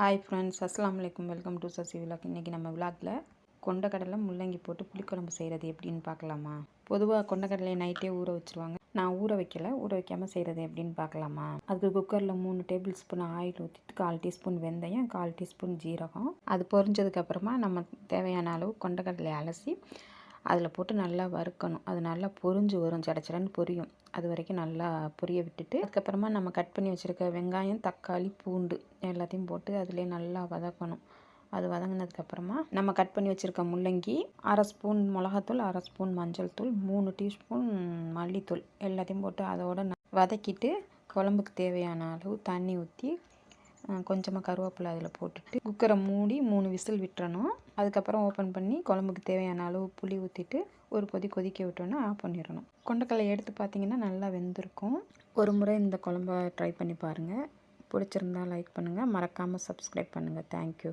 Hi friends அஸ்லாம் வலைக்கம் welcome to Sasi vlog இன்றைக்கி நம்ம விலாகில் கொண்டக்கடலை முள்ளங்கி போட்டு புளிக்குழம்பு செய்கிறது எப்படின்னு பார்க்கலாமா? பொதுவாக கொண்டக்கடலையை நைட்டே ஊற வச்சுருவாங்க. நான் ஊற வைக்கல. ஊற வைக்காமல் செய்கிறது எப்படின்னு பார்க்கலாமா? அதுக்கு குக்கரில் மூணு டேபிள் ஸ்பூன் ஆயில் ஊற்றிட்டு கால் டீஸ்பூன் வெந்தயம் கால் டீஸ்பூன் ஜீரகம். அது பொரிஞ்சதுக்கப்புறமா நம்ம தேவையான அளவு கொண்டக்கடலை அலசி அதில் போட்டு நல்லா வறுக்கணும். அது நல்லா பொரிஞ்சு வரும். சடச்சடன்னு பொரியும். அது வரைக்கும் நல்லா பொரிய விட்டுட்டு அதுக்கப்புறமா நம்ம கட் பண்ணி வச்சுருக்க வெங்காயம் தக்காளி பூண்டு எல்லாத்தையும் போட்டு அதிலே நல்லா வதக்கணும். அது வதங்கினதுக்கப்புறமா நம்ம கட் பண்ணி வச்சுருக்க முள்ளங்கி அரை ஸ்பூன் மிளகாத்தூள் அரை ஸ்பூன் மஞ்சள் தூள் மூணு டீஸ்பூன் மல்லித்தூள் எல்லாத்தையும் போட்டு அதோட வதக்கிட்டு குழம்புக்கு தேவையான அளவு தண்ணி ஊற்றி கொஞ்சமாக கருவேப்பிலை அதில் போட்டுட்டு குக்கரை மூடி மூணு விசில் விட்டுறணும். அதுக்கப்புறம் ஓப்பன் பண்ணி குழம்புக்கு தேவையான அளவு புளி ஊற்றிட்டு ஒரு கொதி கொதிக்க விட்டோன்னா ஆஃப் பண்ணிடணும். கொண்டக்கடலை எடுத்து பார்த்தீங்கன்னா நல்லா வெந்திருக்கும். ஒரு முறை இந்த குழம்ப ட்ரை பண்ணி பாருங்கள் பிடிச்சிருந்தா லைக் பண்ணுங்கள் மறக்காமல் சப்ஸ்கிரைப் பண்ணுங்கள் தேங்க்யூ